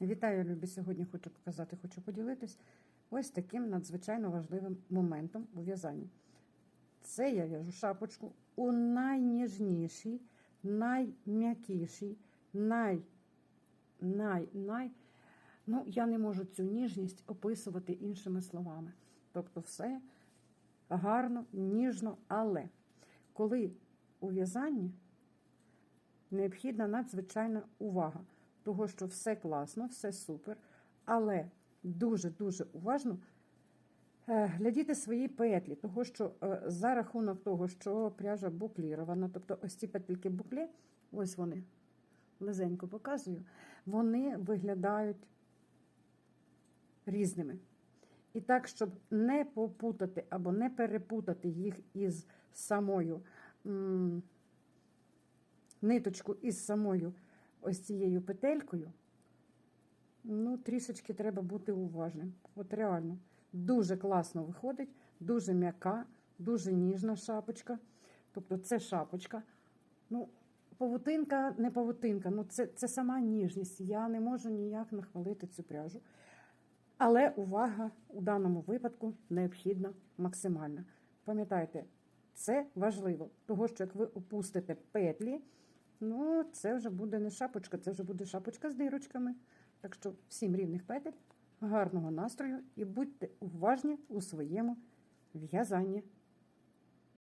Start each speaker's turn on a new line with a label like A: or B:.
A: Вітаю, любі! Сьогодні хочу показати, хочу поділитись ось таким надзвичайно важливим моментом у в'язанні. Це я в'яжу шапочку у найніжнішій, найм'якішій, най, най, най. Ну, я не можу цю ніжність описувати іншими словами. Тобто, все гарно, ніжно, але коли у в'язанні необхідна надзвичайна увага, того, що все класно, все супер, але дуже-дуже уважно е, глядіти свої петлі, того, що е, за рахунок того, що пряжа буклірована, тобто ось ці петельки буклі, ось вони, лизенько показую, вони виглядають різними. І так, щоб не попутати або не перепутати їх із самою ниточку із самою ось цією петелькою, ну, трішечки треба бути уважним. От реально, дуже класно виходить, дуже м'яка, дуже ніжна шапочка. Тобто це шапочка. Ну, павутинка, не павутинка, ну це, це сама ніжність. Я не можу ніяк нахвалити цю пряжу. Але увага у даному випадку необхідна максимальна. Пам'ятайте, це важливо, того що як ви опустите петлі, ну це вже буде не шапочка, це вже буде шапочка з дирочками. Так що всім рівних петель, гарного настрою і будьте уважні у своєму в'язанні.